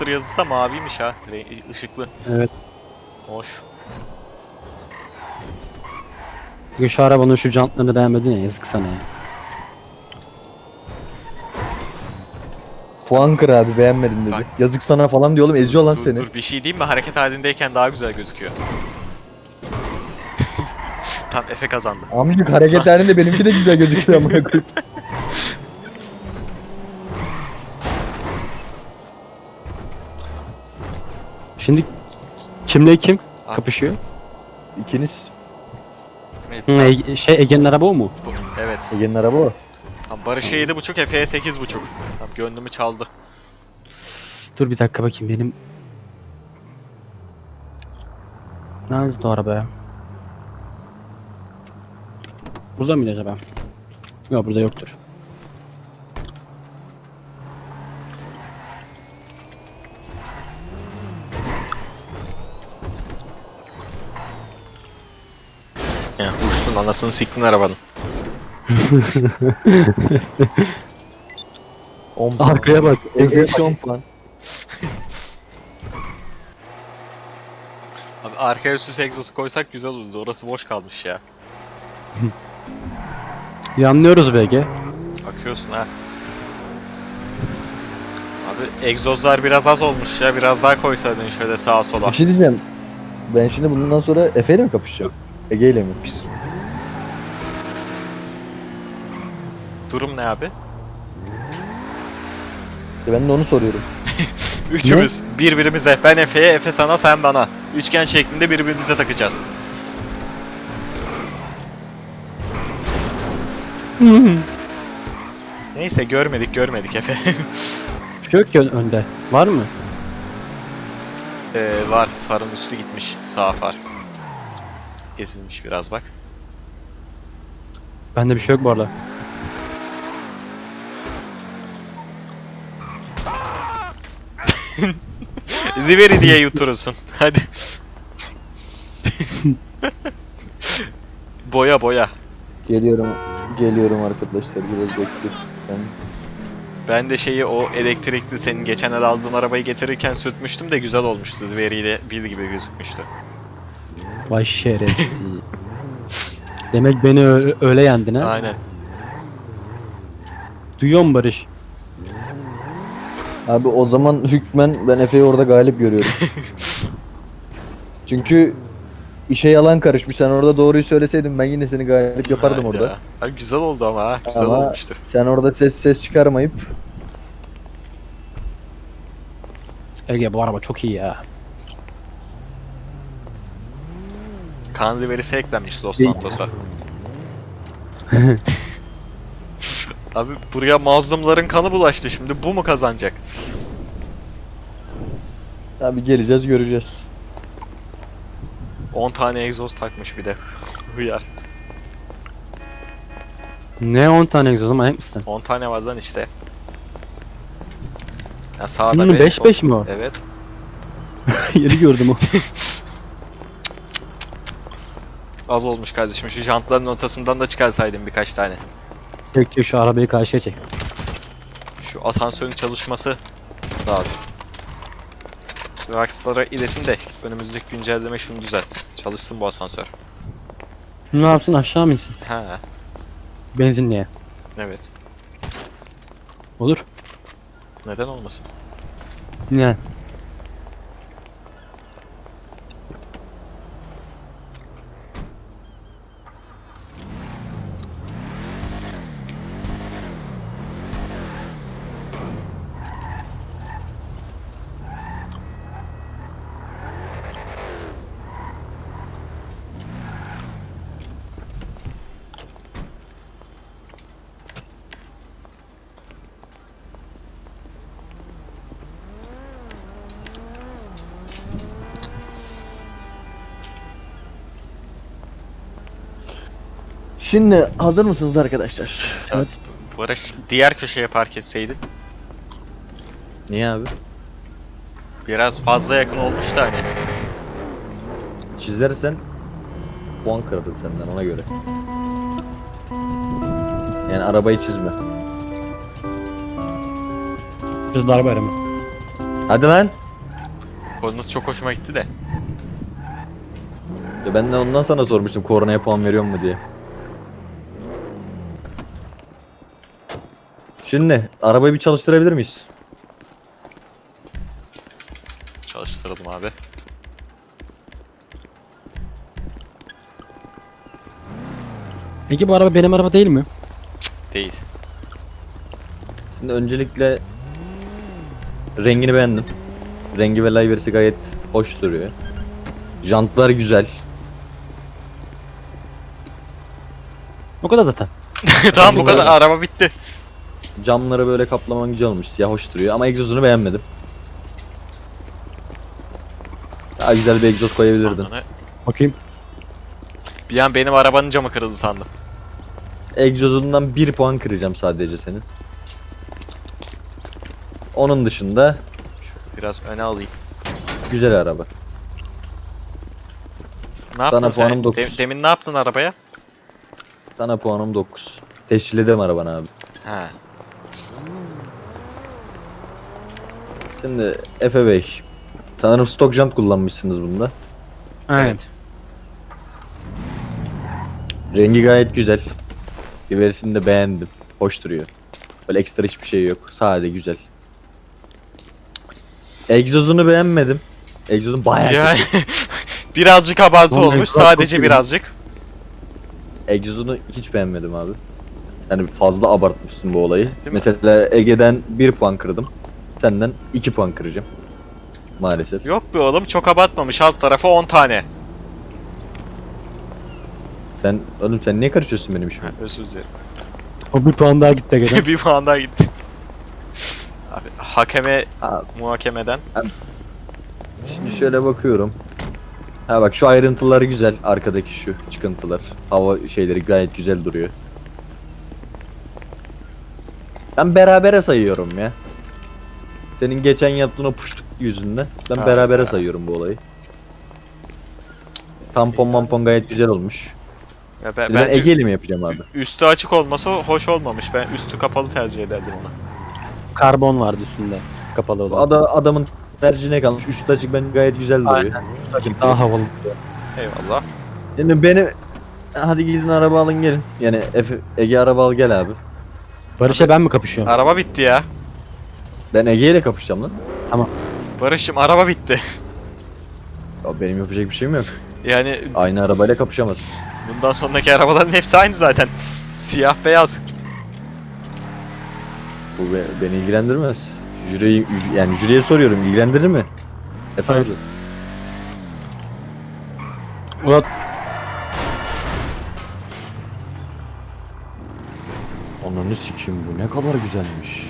profesör yazısı da maviymiş ha. Işıklı. Evet. Hoş. Çünkü şu arabanın şu jantlarını beğenmedin ya yazık sana ya. Puan kır abi beğenmedim dedi. Bak. Yazık sana falan diyor oğlum eziyor lan dur, seni. dur bir şey diyeyim mi? Hareket halindeyken daha güzel gözüküyor. Tam Efe kazandı. Amcık hareketlerinde benimki de güzel gözüküyor amına koyayım. Şimdi kimle kim Abi. kapışıyor? İkiniz Evet, Hı, tam Ege- şey Ege'nin araba o mu? bu. Evet. Ege'nin araba o. Tam Barış'a 7.5, Efe'ye 8.5. Tam gönlümü çaldı. Dur bir dakika bakayım benim. Nerede o araba ya? Burada mıydı acaba? Yok burada yoktur. Ya uçtun anasını siktin arabanın. 10 puan. Arkaya bak. Eksi eksi 10 puan. Abi arkaya üst üste egzozu koysak güzel olurdu. Orası boş kalmış ya. Yanlıyoruz VG. Bakıyorsun ha. Abi egzozlar biraz az olmuş ya. Biraz daha koysaydın şöyle sağa sola. Bir şey diyeceğim. Ben şimdi bundan sonra Efe ile mi kapışacağım? Ege ile mi? Biz... Durum ne abi? İşte Ben de onu soruyorum. Üçümüz birbirimize. Ben Efe'ye, Efe sana, sen bana. Üçgen şeklinde birbirimize takacağız. Neyse görmedik görmedik Efe. Bir şey yok ki ön- önde. Var mı? ee, var farın üstü gitmiş. Sağ far. Ezilmiş biraz bak. Bende bir şey yok bu arada. Ziveri diye yuturursun. Hadi. boya boya. Geliyorum. Geliyorum arkadaşlar biraz bekleyin. Ben... Ben de şeyi o elektrikli senin geçen el aldığın arabayı getirirken sürtmüştüm de güzel olmuştu. Ziveriyle bir gibi gözükmüştü. Vay şerefsiz. Demek beni öyle yendin ha? Aynen. Duyuyor musun Barış? Abi o zaman hükmen ben Efe'yi orada galip görüyorum. Çünkü işe yalan karışmış. Sen orada doğruyu söyleseydin ben yine seni galip yapardım Hayda. orada. Abi güzel oldu ama ha. Güzel Ama- olmuştu. Sen orada ses ses çıkarmayıp Ege bu araba çok iyi ya. Kan Ziverisi eklenmiş Los Değil. Santos'a. Abi buraya mazlumların kanı bulaştı şimdi. Bu mu kazanacak? abi geleceğiz göreceğiz. 10 tane egzoz takmış bir de. Hıyar. Ne 10 tane egzoz manyak mısın? 10 tane var lan işte. Ya sağda Hmm, 5. 5-5 mi o? Evet. Yeni gördüm o. Az olmuş kardeşim. Şu jantların ortasından da çıkarsaydın birkaç tane. Çek çek şu arabayı karşıya çek. Şu asansörün çalışması lazım. Rockstar'a iletin de önümüzdeki güncelleme şunu düzeltsin. Çalışsın bu asansör. Ne yapsın aşağı mı insin? Ha, Benzinliğe. evet. Olur. Neden olmasın? Ne? Şimdi hazır mısınız arkadaşlar? Evet. Barış diğer köşeye park etseydin Niye abi? biraz fazla yakın olmuş da hani. Çizersen puan kırarım senden ona göre. Yani arabayı çizme. Biz darbe arama. Hadi lan. Konunuz çok hoşuma gitti de. Ya ben de ondan sana sormuştum koronaya puan veriyor mu diye. Şimdi arabayı bir çalıştırabilir miyiz? Çalıştıralım abi. Peki bu araba benim araba değil mi? Değil. Şimdi öncelikle rengini beğendim. Rengi ve livery'si gayet hoş duruyor. Jantlar güzel. O kadar zaten. tamam bu kadar araba bitti. Camları böyle kaplaman güzel olmuş. Siyah hoş duruyor ama egzozunu beğenmedim. Daha güzel bir egzoz koyabilirdin. Ananı- Bakayım. Bir an benim arabanın camı kırıldı sandım. Egzozundan 1 puan kıracağım sadece senin. Onun dışında Biraz öne alayım. güzel araba. Ne yaptın Sana sen? puanım dokuz. De- demin ne yaptın arabaya? Sana puanım 9. Teşkil ederim arabanı abi. He. Şimdi Efe Bey. Sanırım stok jant kullanmışsınız bunda. Evet. Rengi gayet güzel. Iverisini de beğendim. Hoş duruyor. Böyle ekstra hiçbir şey yok. Sade güzel. Egzozunu beğenmedim. Egzozun bayağı Ya kötü. birazcık abartı olmuş. çok Sadece birazcık. Egzozunu hiç beğenmedim abi. Yani fazla abartmışsın bu olayı. mi? Mesela Ege'den 1 puan kırdım. Senden 2 puan kıracağım. Maalesef. Yok be oğlum çok abartmamış. Alt tarafı 10 tane. Sen oğlum sen niye karışıyorsun benim işime? özür dilerim. O bir puan daha gitti gene. bir puan daha gitti. Abi hakeme Abi, muhakemeden. şimdi şöyle bakıyorum. Ha bak şu ayrıntılar güzel. Arkadaki şu çıkıntılar. Hava şeyleri gayet güzel duruyor. Ben berabere sayıyorum ya. Senin geçen yaptığın o puşluk yüzünden ben Ha, berabere ya. sayıyorum bu olayı. Tampon mampon gayet güzel olmuş. Ya ben, ben bence Ege'li mi yapacağım abi? üstü açık olması hoş olmamış. Ben üstü kapalı tercih ederdim ona. Karbon vardı üstünde. Kapalı olan. Ada, adamın tercihine kalmış. Üstü açık ben gayet güzel duruyor. Aynen. Daha havalı. Eyvallah. Şimdi beni hadi gidin araba alın gelin. Yani Efe, Ege araba al gel abi. Barış'a ben mi kapışıyorum? Araba bitti ya. Ben Ege ile kapışacağım lan. Barış'ım araba bitti. Ya benim yapacak bir şeyim yok. Yani Aynı arabayla kapışamaz. bundan sonraki arabaların hepsi aynı zaten. Siyah beyaz. Bu be- beni ilgilendirmez. Jüriyi, yani jüriye soruyorum ilgilendirir mi? Efendim? Ulan Ananı sikeyim bu ne kadar güzelmiş.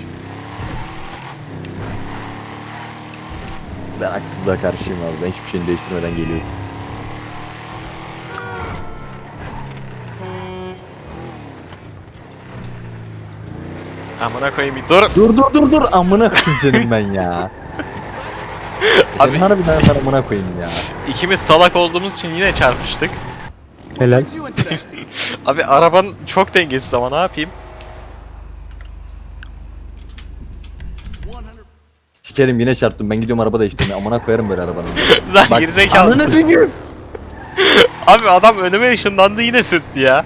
Ben haksızlığa karşıyım abi. Ben hiçbir şeyini değiştirmeden geliyorum. Amına koyayım bir dur. Dur dur dur dur amına koyayım senin ben ya. Abi- Abi harbiden ben amına koyayım ya. İkimiz salak olduğumuz için yine çarpıştık. helal. Abi araban çok dengesiz ama ne yapayım? Sikerim yine çarptım. Ben gidiyorum araba değiştirmeye. Amına koyarım böyle arabanın. Lan Bak, gerizekalı. Ananı sikeyim. Abi adam önüme ışınlandı yine sürttü ya.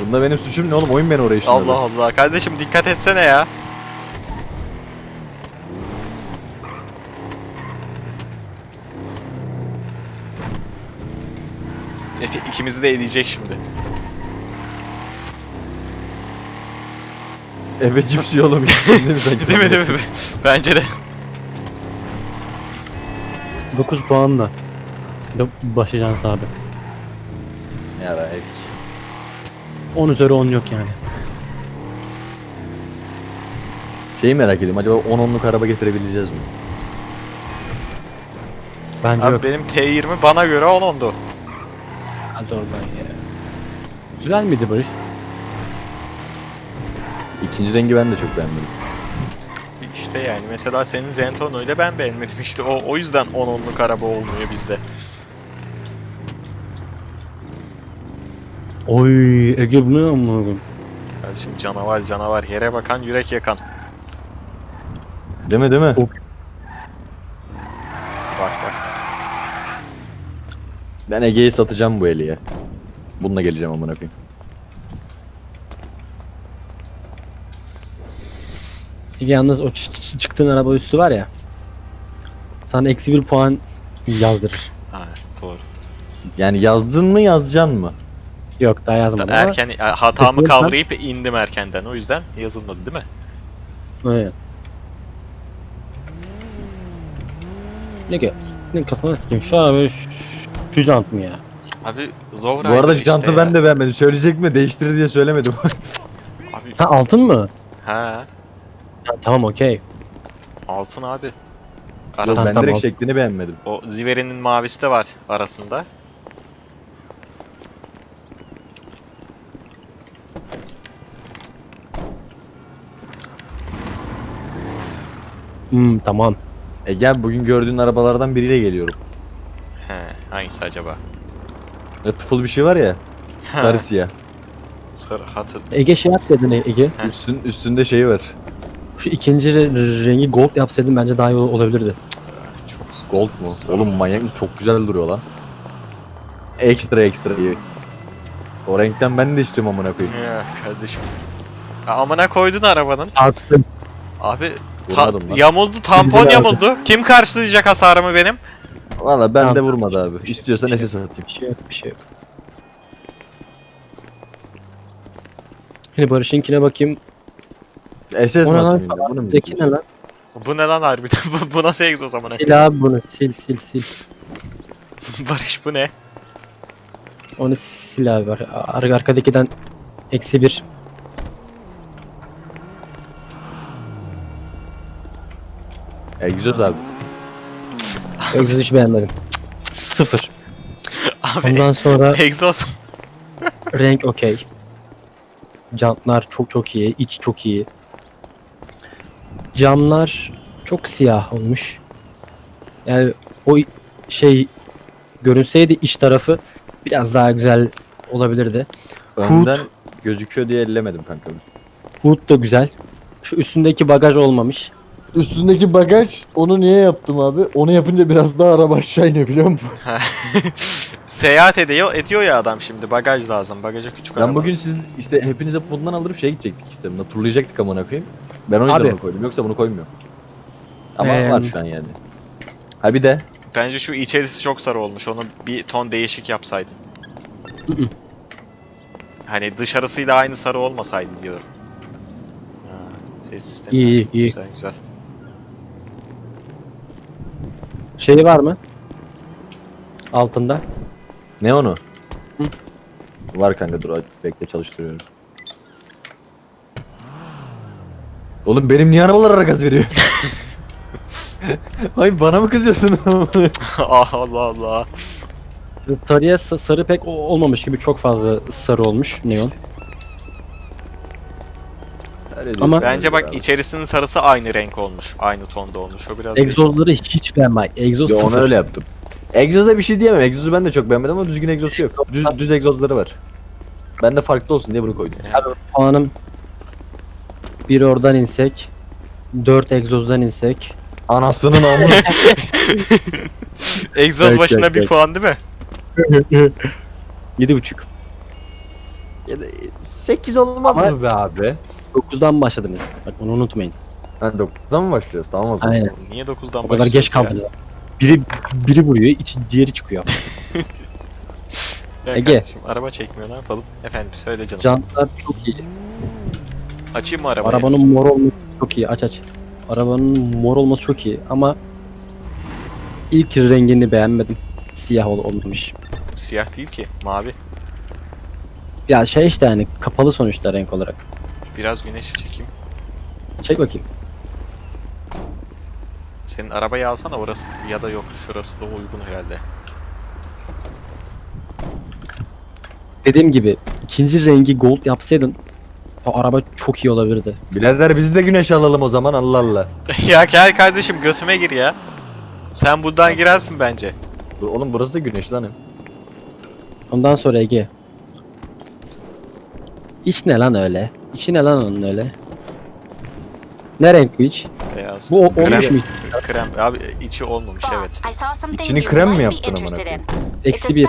Bunda benim suçum ne oğlum? Oyun beni oraya işin Allah Allah. Kardeşim dikkat etsene ya. Efe ikimizi de eleyecek şimdi. Eve cips yiyor oğlum. Değil mi sen? Değil mi değil mi? Bence de. 9 puanla. Da başlayacağız abi. Yara ek. 10 üzeri 10 yok yani. Şeyi merak ediyorum. Acaba 10-10'luk araba getirebileceğiz mi? Bence Abi yok. benim T20 bana göre 10 ondu. Hadi oradan ya. Güzel miydi Barış? İkinci rengi ben de çok beğenmedim. İşte yani mesela senin Zentorno ile ben beğenmedim işte o o yüzden 10 onluk araba olmuyor bizde. Oy Ege bu ne koyayım? Kardeşim canavar canavar yere bakan yürek yakan. Değil mi değil mi? O- Bak bak. Ben Ege'yi satacağım bu eliye. Bununla geleceğim amına koyayım. Yalnız o ç- ç- çıktığın araba üstü var ya. Sana eksi bir puan yazdırır. Ha, doğru. Yani yazdın mı yazacaksın mı? Yok daha yazmadım ama. Erken hatamı Kesinlikle. kavrayıp indim erkenden. O yüzden yazılmadı değil mi? Evet. Ne ki? Ne kafana sikeyim şu araba şu, şu jant mı ya? Abi zor Bu arada işte jantı ya. ben de beğenmedim. Söyleyecek mi? Değiştirir diye söylemedim. Abi Ha altın mı? ha Ha, tamam okey. altın abi. Yok, Arasında ben tamam. direkt şeklini beğenmedim. o Ziveri'nin mavisi de var arasında. Hmm, tamam. E gel bugün gördüğün arabalardan biriyle geliyorum. He, hangisi acaba? Ya tıfıl bir şey var ya. Sarı siyah. Sarı hatı. Ege şey yapsaydın Ege. Üstün, üstünde şeyi var. Şu ikinci re- rengi gold yapsaydın bence daha iyi ol- olabilirdi. Çok Gold mu? Oğlum manyak mısın? Çok güzel duruyor lan. Ekstra ekstra iyi. O renkten ben de istiyorum amına koyayım. Ya kardeşim. Ya amına koydun arabanın. Artık Abi ta- Vurmadım lan. yamuldu, tampon Bildiler yamuldu. Kim karşılayacak hasarımı benim? Valla ben de Tamam. vurmadı abi. İstiyorsan Bir şey SS atayım. bir şey yok bir şey yok. Şimdi Barış'ınkine bakayım. SS mi atayım? yine? Bunu mu Deki ne lan? Bu ne lan harbiden? bu, bu nasıl egzoz amına? Sil abi bunu sil sil sil. Barış bu ne? Onu sil abi. Ar ar- arkadakiden eksi bir. Egzoz abi. Egzoz hiç beğenmedim. Sıfır. Abi Ondan sonra egzoz. renk okey. Jantlar çok çok iyi. iç çok iyi. Camlar çok siyah olmuş. Yani o şey görünseydi iç tarafı biraz daha güzel olabilirdi. Önden gözüküyor diye ellemedim kanka. Hood da güzel. Şu üstündeki bagaj olmamış. Üstündeki bagaj onu niye yaptım abi? Onu yapınca biraz daha araba aşağı iniyor biliyor musun? Seyahat ediyor, ediyor ya adam şimdi. Bagaj lazım. Bagaja küçük Ben araba. bugün siz işte hepinize bundan aldırıp şeye gidecektik işte. Turlayacaktık amına koyayım. Ben o yüzden Abi. onu koydum. Yoksa bunu koymuyorum. Ama Ee, var şu an yani. Ha bir de Bence şu içerisi çok sarı olmuş. Onu bir ton değişik yapsaydın. Hani dışarısıyla aynı sarı olmasaydı diyorum. Ha, ses sistemi. İyi iyi iyi. Güzel güzel. Şeyi var mı? Altında. ne onu? Hı. Var kanka dur bekle çalıştırıyorum. Oğlum benim niye arabalara gaz veriyor? Hayır bana mı kızıyorsun? ah Allah Allah. Sarıya sa- sarı pek o- olmamış gibi çok fazla sarı olmuş neon. Ama- Bence bak içerisinin sarısı aynı renk olmuş. Aynı tonda olmuş. O biraz değişik. Egzozları hiç beğenmem. Egzoz Yo, onu sıfır. öyle yaptım. Egzoza bir şey diyemem. Egzozu ben de çok beğenmedim ama düzgün egzozu yok. Düz, düz egzozları var. Ben de farklı olsun diye bunu koydum. Yani Puanım bir oradan insek. 4 egzozdan insek. Anasının amı. egzoz Bek, başına bek, bir bek. puan değil mi? 7.5. ya da 8 olmaz Ama- mı be abi? 9'dan başladınız. Bak onu unutmayın. Ha 9'dan mı başlıyoruz? Tamam o zaman. Aynen. Niye 9'dan O kadar geç başlıyorsun kaldınız. Biri biri vuruyor, içi diğeri çıkıyor. Ya, ya Ege. kardeşim, araba çekmiyor ne yapalım? Efendim söyle canım. Jantlar çok iyi. Açayım mı arabayı? Arabanın mor olması çok iyi. Aç aç. Arabanın mor olması çok iyi ama ilk rengini beğenmedim. Siyah ol olmamış. Siyah değil ki. Mavi. Ya şey işte yani kapalı sonuçta renk olarak. Biraz güneşi çekeyim. Çek bakayım. Senin arabayı alsana orası ya da yok şurası da uygun herhalde. Dediğim gibi ikinci rengi gold yapsaydın o araba çok iyi olabilirdi. Birader biz de güneş alalım o zaman Allah Allah. ya gel kardeşim götüme gir ya. Sen buradan girersin bence. Oğlum burası da güneş lan hem. Ondan sonra Ege. İç ne lan öyle? İçi ne lan onun öyle? Ne renk bu iç? Beyaz. Bu o- Krem. olmuş mu? Krem. Abi içi olmamış evet. İçini krem mi yaptın amına koyayım? Eksi bir.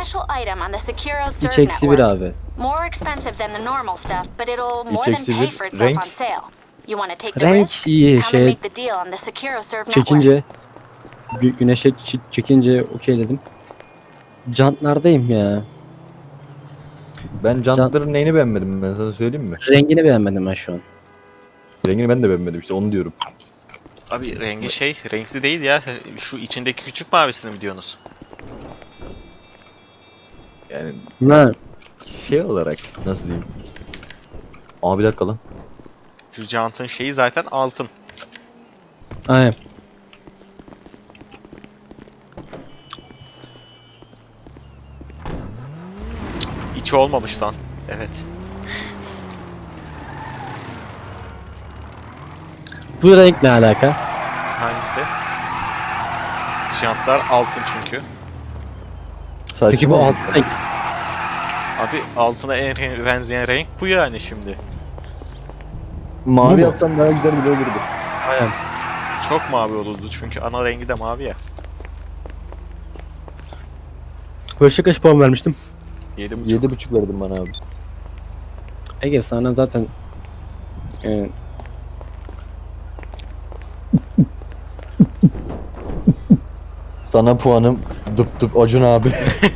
İç eksi bir abi. More expensive than the normal stuff, but it'll more than pay for itself renk? on sale. You want to take the Renk risk? iyi Come and şey make the deal on the Securo Serve network. çekince gü- güneşe ç- çekince okey dedim. Jantlardayım ya. Ben jantların neyini beğenmedim ben sana söyleyeyim mi? Rengini beğenmedim ben şu an. Rengini ben de beğenmedim işte onu diyorum. Abi rengi şey renkli değil ya. Şu içindeki küçük mavisini mi diyorsunuz? Yani Ne? Şey olarak nasıl diyeyim? Aa bir dakika lan. Şu jantın şeyi zaten altın. Aynen. İçi olmamış lan. Evet. Bu renk ne alaka? Hangisi? Jantlar altın çünkü. Saçma Peki bu altın renk Abi altına en benzeyen renk bu yani şimdi. Bu Mavi mu? yapsam daha güzel bile olurdu. Aynen. Çok mavi olurdu çünkü ana rengi de mavi ya. Barış'a kaç puan vermiştim? 7.5. Yedi buçuk verdim bana abi. Ege sana zaten e, Sana puanım dup dup Acun abi.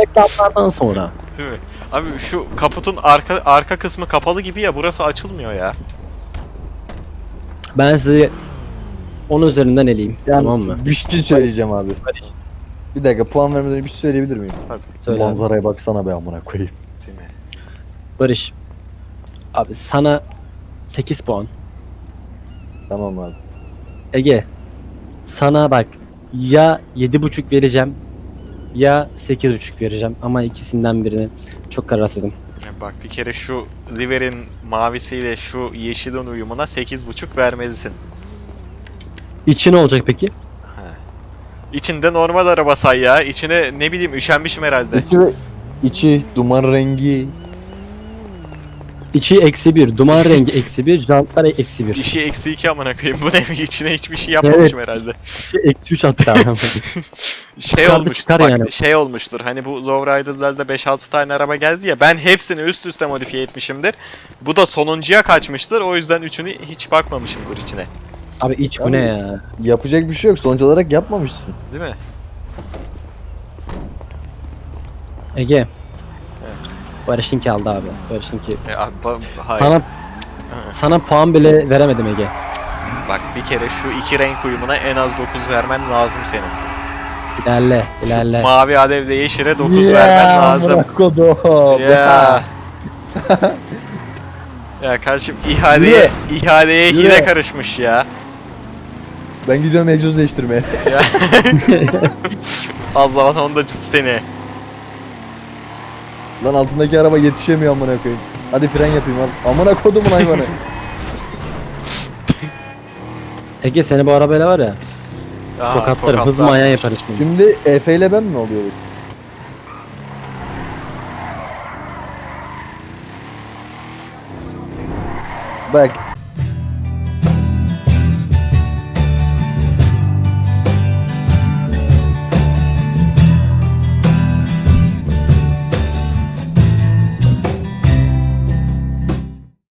reklamlardan sonra. Değil mi? Abi şu kaputun arka arka kısmı kapalı gibi ya burası açılmıyor ya. Ben sizi onun üzerinden eleyeyim. Yani tamam mı? bir şey söyleyeceğim abi. Bir dakika puan vermeden önce bir şey söyleyebilir miyim? Tabii. Söyle abi. Manzaraya baksana be amına koyayım. Değil mi? Barış. Abi sana 8 puan. Tamam abi. Ege. Sana bak ya 7.5 vereceğim ya 8.5 vereceğim ama ikisinden birini çok kararsızım. Ya Bak bir kere şu River'in mavisiyle şu yeşilin uyumuna 8.5 vermelisin. İçi ne olacak peki? İçinde normal araba say ya. İçine ne bileyim üşenmişim herhalde. İçi, ve- içi duman rengi. İçi eksi bir, duman rengi eksi bir, jantlar eksi bir. İşi eksi 2 amına koyayım. Bu ne? İçine hiçbir şey yapmamışım herhalde. İçi eksi üç hatta. Şey Çıkar da çıkar bak yani. şey olmuştur. Hani bu Lowrider'larda 5-6 tane araba geldi ya. Ben hepsini üst üste modifiye etmişimdir. Bu da sonuncuya kaçmıştır. O yüzden üçünü hiç bakmamışımdır içine. Abi iç bu ne ya? Yapacak bir şey yok. Sonuç olarak yapmamışsın. Değil mi? Ege. Barış'ınki aldı abi. Barış'ınki. E, abi, ba- hayır. Sana sana puan bile veremedim Ege. Bak bir kere şu iki renk uyumuna en az 9 vermen lazım senin. İlerle, ilerle. Mavi alevle yeşile 9 vermen lazım. kodum. Ya. ya kardeşim ihaleye ihaleye Yürü. hile karışmış ya. Ben gidiyorum egzoz değiştirmeye. ya. Allah'ın ondacısı seni. Lan altındaki araba yetişemiyor amına koyayım. Hadi fren yapayım al. Amına kodumun hayvanı. Ege seni bu arabayla var ya. Aa, Tokatlarım. Hız tokatlar. manyağı yaparız şimdi. Şimdi Efe ile ben mi oluyoruz? Bak